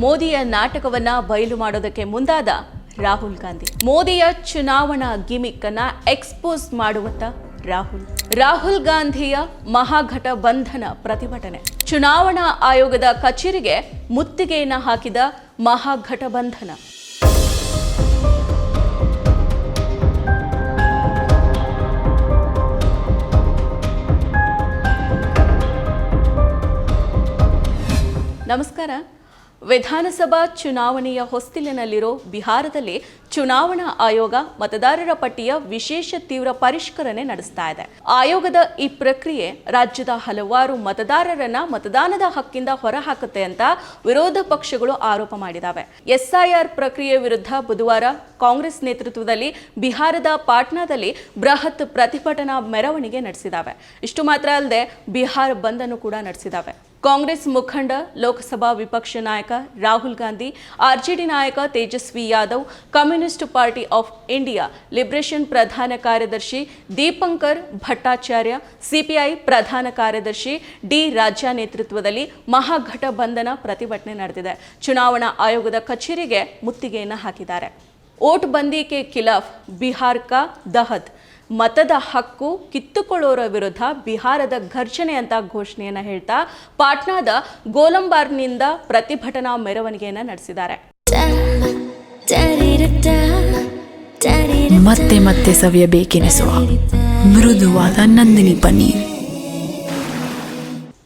ಮೋದಿಯ ನಾಟಕವನ್ನ ಬಯಲು ಮಾಡೋದಕ್ಕೆ ಮುಂದಾದ ರಾಹುಲ್ ಗಾಂಧಿ. ಮೋದಿಯ ಚುನಾವಣಾ ಗಿಮಿಕ್ ಅನ್ನ ಎಕ್ಸ್ಪೋಸ್ ಮಾಡುವತ್ತ ರಾಹುಲ್. ರಾಹುಲ್ ಗಾಂಧಿಯ ಬಂಧನ ಪ್ರತಿಭಟನೆ. ಚುನಾವಣಾ ಆಯೋಗದ ಕಚೇರಿಗೆ ಮುತ್ತಿಗೆಯನ್ನ ಹಾಕಿದ ಮಹಾಗಠಬಂಧನ ನಮಸ್ಕಾರ. ವಿಧಾನಸಭಾ ಚುನಾವಣೆಯ ಹೊಸ್ತಿಲಿನಲ್ಲಿರೋ ಬಿಹಾರದಲ್ಲಿ ಚುನಾವಣಾ ಆಯೋಗ ಮತದಾರರ ಪಟ್ಟಿಯ ವಿಶೇಷ ತೀವ್ರ ಪರಿಷ್ಕರಣೆ ನಡೆಸ್ತಾ ಇದೆ. ಆಯೋಗದ ಈ ಪ್ರಕ್ರಿಯೆ ರಾಜ್ಯದ ಹಲವಾರು ಮತದಾರರನ್ನ ಮತದಾನದ ಹಕ್ಕಿಂದ ಹೊರಹಾಕುತ್ತೆ ಅಂತ ವಿರೋಧ ಪಕ್ಷಗಳು ಆರೋಪ ಮಾಡಿದಾವೆ. ಎಸ್ಐಆರ್ ಪ್ರಕ್ರಿಯೆ ವಿರುದ್ಧ ಬುಧವಾರ ಕಾಂಗ್ರೆಸ್ ನೇತೃತ್ವದಲ್ಲಿ ಬಿಹಾರದ ಪಾಟ್ನಾದಲ್ಲಿ ಬೃಹತ್ ಪ್ರತಿಭಟನಾ ಮೆರವಣಿಗೆ ನಡೆಸಿದಾವೆ. ಇಷ್ಟು ಮಾತ್ರ ಅಲ್ಲದೆ ಬಿಹಾರ ಬಂದ್ ಕೂಡ ನಡೆಸಿದಾವೆ. ಕಾಂಗ್ರೆಸ್ ಮುಖಂಡ, ಲೋಕಸಭಾ ವಿಪಕ್ಷ ನಾಯಕ ರಾಹುಲ್ ಗಾಂಧಿ, ಆರ್ಜೆಡಿ ನಾಯಕ Tejashwi Yadav, communist party of India liberation ಪ್ರಧಾನ ಕಾರ್ಯದರ್ಶಿ ದೀಪಂಕರ್ ಭಟ್ಟಾಚಾರ್ಯ, ಸಿಪಿಐ ಪ್ರಧಾನ ಕಾರ್ಯದರ್ಶಿ ಡಿ ರಾಜಾ ನೇತೃತ್ವದಲ್ಲಿ ಮಹಾಘಟಬಂಧನ ಪ್ರತಿಭಟನೆ ನಡೆದಿದೆ. ಚುನಾವಣಾ ಆಯೋಗದ ಕಚೇರಿಗೆ ಮುತ್ತಿಗೆಯನ್ನು ಹಾಕಿದ್ದಾರೆ. ಓಟ್ ಬಂದಿ ಕೆ ಖಿಲಾಫ್ ಬಿಹಾರ್ ಕಾ ದಹದ್ ಮತದ ಹಕ್ಕು ಕಿತ್ತುಕೊಳ್ಳೋರ ವಿರುದ್ಧ ಬಿಹಾರದ ಘರ್ಷಣೆ ಅಂತ ಘೋಷಣೆಯನ್ನ ಹೇಳ್ತಾ ಪಾಟ್ನಾದ ಗೋಲಂಬಾರ್ನಿಂದ ಪ್ರತಿಭಟನಾ ಮೆರವಣಿಗೆಯನ್ನ ನಡೆಸಿದ್ದಾರೆ. ಮತ್ತೆ ಮತ್ತೆ ಸವಿಯಬೇಕೆನಿಸುವ ಮೃದುವಾದ ನಂದಿನಿ ಪನ್ನೀರ್.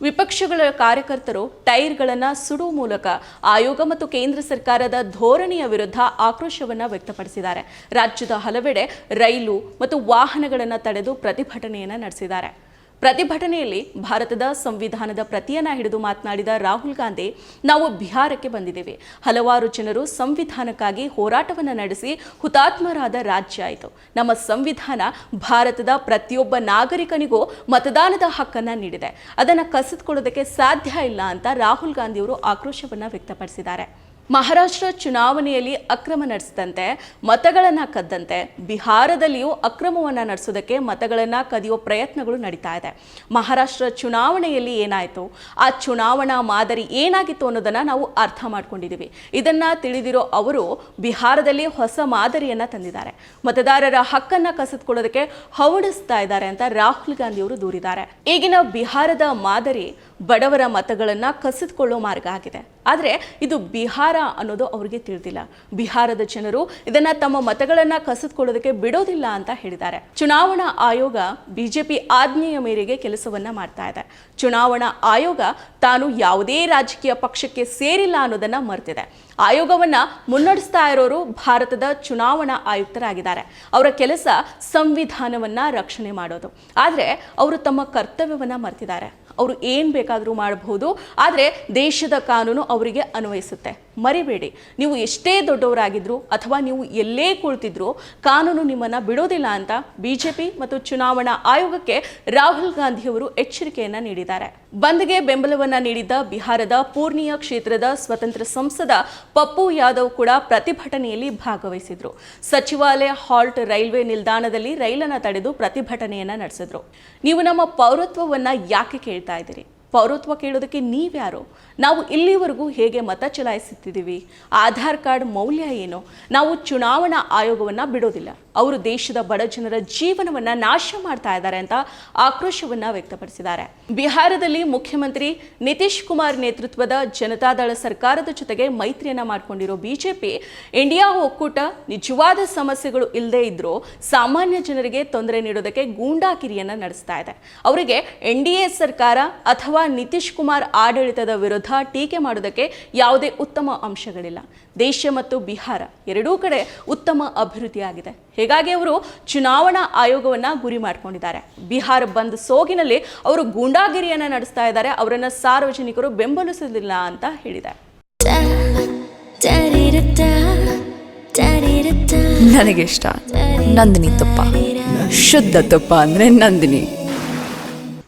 ವಿಪಕ್ಷಗಳ ಕಾರ್ಯಕರ್ತರು ಟೈರ್ಗಳನ್ನು ಸುಡುವ ಮೂಲಕ ಆಯೋಗ ಮತ್ತು ಕೇಂದ್ರ ಸರ್ಕಾರದ ಧೋರಣೆಯ ವಿರುದ್ಧ ಆಕ್ರೋಶವನ್ನು ವ್ಯಕ್ತಪಡಿಸಿದ್ದಾರೆ. ರಾಜ್ಯದ ಹಲವೆಡೆ ರೈಲು ಮತ್ತು ವಾಹನಗಳನ್ನು ತಡೆದು ಪ್ರತಿಭಟನೆಯನ್ನು ನಡೆಸಿದ್ದಾರೆ. ಪ್ರತಿಭಟನೆಯಲ್ಲಿ ಭಾರತದ ಸಂವಿಧಾನದ ಪ್ರತಿಯನ್ನ ಹಿಡಿದು ಮಾತನಾಡಿದ ರಾಹುಲ್ ಗಾಂಧಿ, ನಾವು ಬಿಹಾರಕ್ಕೆ ಬಂದಿದ್ದೇವೆ. ಹಲವಾರು ಜನರು ಸಂವಿಧಾನಕ್ಕಾಗಿ ಹೋರಾಟವನ್ನು ನಡೆಸಿ ಹುತಾತ್ಮರಾದ ರಾಜ್ಯ ಆಯಿತು. ನಮ್ಮ ಸಂವಿಧಾನ ಭಾರತದ ಪ್ರತಿಯೊಬ್ಬ ನಾಗರಿಕನಿಗೂ ಮತದಾನದ ಹಕ್ಕನ್ನು ನೀಡಿದೆ. ಅದನ್ನು ಕಸಿದುಕೊಳ್ಳೋದಕ್ಕೆ ಸಾಧ್ಯ ಇಲ್ಲ ಅಂತ ರಾಹುಲ್ ಗಾಂಧಿಯವರು ಆಕ್ರೋಶವನ್ನು ವ್ಯಕ್ತಪಡಿಸಿದ್ದಾರೆ. ಮಹಾರಾಷ್ಟ್ರ ಚುನಾವಣೆಯಲ್ಲಿ ಅಕ್ರಮ ನಡೆಸಿದಂತೆ, ಮತಗಳನ್ನು ಕದ್ದಂತೆ, ಬಿಹಾರದಲ್ಲಿಯೂ ಅಕ್ರಮವನ್ನು ನಡೆಸೋದಕ್ಕೆ ಮತಗಳನ್ನು ಕದಿಯೋ ಪ್ರಯತ್ನಗಳು ನಡೀತಾ ಇದೆ. ಮಹಾರಾಷ್ಟ್ರ ಚುನಾವಣೆಯಲ್ಲಿ ಏನಾಯಿತು, ಆ ಚುನಾವಣಾ ಮಾದರಿ ಏನಾಗಿತ್ತು ಅನ್ನೋದನ್ನು ನಾವು ಅರ್ಥ ಮಾಡ್ಕೊಂಡಿದ್ದೀವಿ ಇದನ್ನು ತಿಳಿದಿರೋ ಅವರು ಬಿಹಾರದಲ್ಲಿ ಹೊಸ ಮಾದರಿಯನ್ನು ತಂದಿದ್ದಾರೆ. ಮತದಾರರ ಹಕ್ಕನ್ನು ಕಸಿದುಕೊಳ್ಳೋದಕ್ಕೆ ಹವಡಿಸ್ತಾ ಇದ್ದಾರೆ ಅಂತ ರಾಹುಲ್ ಗಾಂಧಿಯವರು ದೂರಿದ್ದಾರೆ. ಈಗಿನ ಬಿಹಾರದ ಮಾದರಿ ಬಡವರ ಮತಗಳನ್ನು ಕಸಿದುಕೊಳ್ಳೋ ಮಾರ್ಗ ಆಗಿದೆ. ಆದರೆ ಇದು ಬಿಹಾರ ಅನ್ನೋದು ಅವರಿಗೆ ತಿಳಿದಿಲ್ಲ. ಬಿಹಾರದ ಜನರು ಇದನ್ನು ತಮ್ಮ ಮತಗಳನ್ನು ಕಸಿದುಕೊಳ್ಳೋದಕ್ಕೆ ಬಿಡೋದಿಲ್ಲ ಅಂತ ಹೇಳಿದ್ದಾರೆ. ಚುನಾವಣಾ ಆಯೋಗ ಬಿಜೆಪಿ ಆಜ್ಞೆಯ ಮೇರೆಗೆ ಕೆಲಸವನ್ನ ಮಾಡ್ತಾ ಇದೆ. ಚುನಾವಣಾ ಆಯೋಗ ತಾನು ಯಾವುದೇ ರಾಜಕೀಯ ಪಕ್ಷಕ್ಕೆ ಸೇರಿಲ್ಲ ಅನ್ನೋದನ್ನು ಮರೆತಿದೆ. ಆಯೋಗವನ್ನು ಮುನ್ನಡೆಸ್ತಾ ಇರೋರು ಭಾರತದ ಚುನಾವಣಾ ಆಯುಕ್ತರಾಗಿದ್ದಾರೆ. ಅವರ ಕೆಲಸ ಸಂವಿಧಾನವನ್ನು ರಕ್ಷಣೆ ಮಾಡೋದು. ಆದರೆ ಅವರು ತಮ್ಮ ಕರ್ತವ್ಯವನ್ನು ಮರೆತಿದ್ದಾರೆ. ಅವರು ಏನು ಬೇಕಾದರೂ ಮಾಡಬಹುದು ಆದರೆ ದೇಶದ ಕಾನೂನು ಅವರಿಗೆ ಅನ್ವಯಿಸುತ್ತೆ. ಮರಿಬೇಡಿ. ನೀವು ಎಷ್ಟೇ ದೊಡ್ಡವರಾಗಿದ್ರು ಅಥವಾ ನೀವು ಎಲ್ಲೇ ಕುಳಿತಿದ್ರು ಕಾನೂನು ನಿಮ್ಮನ್ನು ಬಿಡೋದಿಲ್ಲ ಅಂತ ಬಿಜೆಪಿ ಮತ್ತು ಚುನಾವಣಾ ಆಯೋಗಕ್ಕೆ ರಾಹುಲ್ ಗಾಂಧಿಯವರು ಎಚ್ಚರಿಕೆಯನ್ನು ನೀಡಿದ್ದಾರೆ. ಬಂದ್ಗೆ ಬೆಂಬಲವನ್ನು ನೀಡಿದ್ದ ಬಿಹಾರದ ಪೂರ್ಣಿಯ ಕ್ಷೇತ್ರದ ಸ್ವತಂತ್ರ ಸಂಸದ ಪಪ್ಪು ಯಾದವ್ ಕೂಡ ಪ್ರತಿಭಟನೆಯಲ್ಲಿ ಭಾಗವಹಿಸಿದ್ರು. ಸಚಿವಾಲಯ ಹಾಲ್ಟ್ ರೈಲ್ವೆ ನಿಲ್ದಾಣದಲ್ಲಿ ರೈಲನ್ನು ತಡೆದು ಪ್ರತಿಭಟನೆಯನ್ನು ನಡೆಸಿದ್ರು. ನೀವು ನಮ್ಮ ಪೌರತ್ವವನ್ನ ಯಾಕೆ ಕೇಳ್ತಾ ಇದ್ದೀರಿ? ಪೌರತ್ವ ಕೇಳೋದಕ್ಕೆ ನೀವ್ಯಾರು? ನಾವು ಇಲ್ಲಿವರೆಗೂ ಹೇಗೆ ಮತ ಚಲಾಯಿಸುತ್ತಿದ್ದೀವಿ? ಆಧಾರ್ ಕಾರ್ಡ್ ಮೌಲ್ಯ ಏನು? ನಾವು ಚುನಾವಣಾ ಆಯೋಗವನ್ನು ಬಿಡೋದಿಲ್ಲ. ಅವರು ದೇಶದ ಬಡ ಜನರ ಜೀವನವನ್ನ ನಾಶ ಮಾಡ್ತಾ ಇದ್ದಾರೆ ಅಂತ ಆಕ್ರೋಶವನ್ನ ವ್ಯಕ್ತಪಡಿಸಿದ್ದಾರೆ. ಬಿಹಾರದಲ್ಲಿ ಮುಖ್ಯಮಂತ್ರಿ ನಿತೀಶ್ ಕುಮಾರ್ ನೇತೃತ್ವದ ಜನತಾದಳ ಸರ್ಕಾರದ ಜೊತೆಗೆ ಮೈತ್ರಿಯನ್ನ ಮಾಡಿಕೊಂಡಿರೋ ಬಿಜೆಪಿ, ಇಂಡಿಯಾ ಒಕ್ಕೂಟ ನಿಜವಾದ ಸಮಸ್ಯೆಗಳು ಇಲ್ಲದೆ ಇದ್ರೂ ಸಾಮಾನ್ಯ ಜನರಿಗೆ ತೊಂದರೆ ನೀಡೋದಕ್ಕೆ ಗೂಂಡಾಕಿರಿಯನ್ನ ನಡೆಸ್ತಾ ಇದೆ. ಅವರಿಗೆ ಎನ್ ಡಿ ಎ ಸರ್ಕಾರ ಅಥವಾ ನಿತೀಶ್ ಕುಮಾರ್ ಆಡಳಿತದ ವಿರುದ್ಧ ಟೀಕೆ ಮಾಡೋದಕ್ಕೆ ಯಾವುದೇ ಉತ್ತಮ ಅಂಶಗಳಿಲ್ಲ. ದೇಶ ಮತ್ತು ಬಿಹಾರ ಎರಡೂ ಕಡೆ ಉತ್ತಮ ಅಭಿವೃದ್ಧಿಯಾಗಿದೆ. ಹೀಗಾಗಿ ಅವರು ಚುನಾವಣಾ ಆಯೋಗವನ್ನ ಗುರಿ ಮಾಡ್ಕೊಂಡಿದ್ದಾರೆ. ಬಿಹಾರ ಬಂದ್ ಸೋಗಿನಲ್ಲಿ ಅವರು ಗೂಂಡಾಗಿರಿಯನ್ನ ನಡೆಸ್ತಾ ಇದ್ದಾರೆ. ಅವರನ್ನ ಸಾರ್ವಜನಿಕರು ಬೆಂಬಲಿಸಲಿಲ್ಲ ಅಂತ ಹೇಳಿದ್ದಾರೆ. ನನಗಿಷ್ಟ ನಂದಿನಿ ತುಪ್ಪ. ಶುದ್ಧ ತುಪ್ಪ ಅಂದ್ರೆ ನಂದಿನಿ.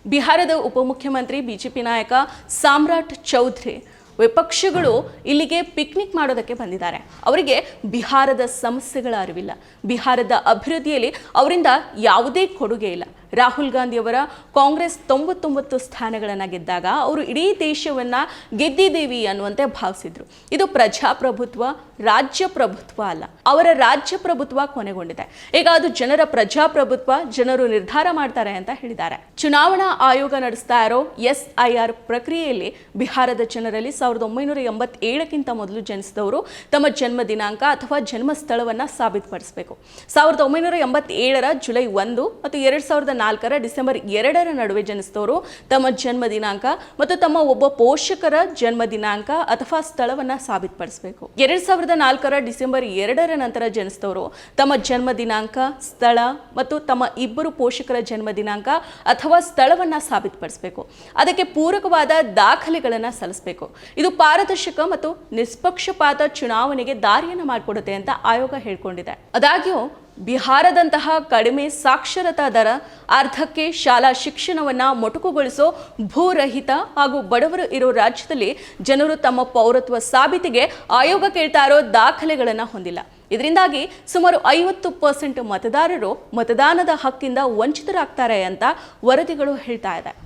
ಬಿಹಾರದ ಉಪಮುಖ್ಯಮಂತ್ರಿ ಬಿಜೆಪಿ ನಾಯಕ ಸಾಮ್ರಾಟ್ ಚೌಧರಿ ವಿಪಕ್ಷಗಳು ಇಲ್ಲಿಗೆ ಪಿಕ್ನಿಕ್ ಮಾಡೋದಕ್ಕೆ ಬಂದಿದ್ದಾರೆ. ಅವರಿಗೆ ಬಿಹಾರದ ಸಮಸ್ಯೆಗಳ ಅರಿವಿಲ್ಲ. ಬಿಹಾರದ ಅಭಿವೃದ್ಧಿಯಲ್ಲಿ ಅವರಿಂದ ಯಾವುದೇ ಕೊಡುಗೆ ಇಲ್ಲ. ರಾಹುಲ್ ಗಾಂಧಿಯವರ ಕಾಂಗ್ರೆಸ್ ತೊಂಬತ್ತೊಂಬತ್ತು ಸ್ಥಾನಗಳನ್ನು ಗೆದ್ದಾಗ ಅವರು ಇಡೀ ದೇಶವನ್ನ ಗೆದ್ದಿದ್ದೀವಿ ಅನ್ನುವಂತೆ ಭಾವಿಸಿದ್ರು. ಇದು ಪ್ರಜಾಪ್ರಭುತ್ವ, ರಾಜ್ಯ ಪ್ರಭುತ್ವ ಅಲ್ಲ, ಅವರ ರಾಜ್ಯ ಪ್ರಭುತ್ವ ಕೊನೆಗೊಂಡಿದೆ. ಈಗ ಅದು ಜನರ ಪ್ರಜಾಪ್ರಭುತ್ವ, ಜನರು ನಿರ್ಧಾರ ಮಾಡ್ತಾರೆ ಅಂತ ಹೇಳಿದ್ದಾರೆ. ಚುನಾವಣಾ ಆಯೋಗ ನಡೆಸ್ತಾ ಇರೋ ಎಸ್ ಐ ಪ್ರಕ್ರಿಯೆಯಲ್ಲಿ ಬಿಹಾರದ ಜನರಲ್ಲಿ ಸಾವಿರದ ಒಂಬೈನೂರ ಎಂಬತ್ತೇಳಕ್ಕಿಂತ ಮೊದಲು ಜನಿಸಿದವರು ತಮ್ಮ ಜನ್ಮ ದಿನಾಂಕ ಅಥವಾ ಜನ್ಮ ಸ್ಥಳವನ್ನು ಸಾಬೀತುಪಡಿಸಬೇಕು. ಸಾವಿರದ ಒಂಬೈನೂರ ಎಂಬತ್ತೇಳರ ಜುಲೈ ಒಂದು ಮತ್ತು ಎರಡು ಸಾವಿರದ ನಾಲ್ಕರ ಡಿಸೆಂಬರ್ ಎರಡರ ನಡುವೆ ಜನಿಸಿದವರು ತಮ್ಮ ಜನ್ಮ ದಿನಾಂಕ ಮತ್ತು ತಮ್ಮ ಒಬ್ಬ ಪೋಷಕರ ಜನ್ಮ ದಿನಾಂಕ ಅಥವಾ ಸ್ಥಳವನ್ನ ಸಾಬೀತುಪಡಿಸಬೇಕು. ಎರಡ್ ಸಾವಿರದ ನಾಲ್ಕರ ಡಿಸೆಂಬರ್ ಎರಡರ ನಂತರ ಜನಿಸಿದವರು ತಮ್ಮ ಜನ್ಮ ದಿನಾಂಕ, ಸ್ಥಳ ಮತ್ತು ತಮ್ಮ ಇಬ್ಬರು ಪೋಷಕರ ಜನ್ಮ ದಿನಾಂಕ ಅಥವಾ ಸ್ಥಳವನ್ನ ಸಾಬೀತುಪಡಿಸಬೇಕು. ಅದಕ್ಕೆ ಪೂರಕವಾದ ದಾಖಲೆಗಳನ್ನು ಸಲ್ಲಿಸಬೇಕು. ಇದು ಪಾರದರ್ಶಕ ಮತ್ತು ನಿಷ್ಪಕ್ಷಪಾತ ಚುನಾವಣೆಗೆ ದಾರಿಯನ್ನು ಮಾಡಿಕೊಡುತ್ತೆ ಅಂತ ಆಯೋಗ ಹೇಳ್ಕೊಂಡಿದೆ. ಆದಾಗ್ಯೂ ಬಿಹಾರದಂತಹ ಕಡಿಮೆ ಸಾಕ್ಷರತಾ ದರ, ಅರ್ಧಕ್ಕೆ ಶಾಲಾ ಶಿಕ್ಷಣವನ್ನ ಮೊಟಕುಗೊಳಿಸೋ ಭೂರಹಿತ ಹಾಗೂ ಬಡವರು ಇರೋ ರಾಜ್ಯದಲ್ಲಿ ಜನರು ತಮ್ಮ ಪೌರತ್ವ ಸಾಬೀತಿಗೆ ಆಯೋಗ ಕೇಳ್ತಾ ಇರೋ ದಾಖಲೆಗಳನ್ನು ಹೊಂದಿಲ್ಲ. ಇದರಿಂದಾಗಿ ಸುಮಾರು ಐವತ್ತು ಪರ್ಸೆಂಟ್ ಮತದಾರರು ಮತದಾನದ ಹಕ್ಕಿಂದ ವಂಚಿತರಾಗ್ತಾರೆ ಅಂತ ವರದಿಗಳು ಹೇಳ್ತಾ ಇದೆ.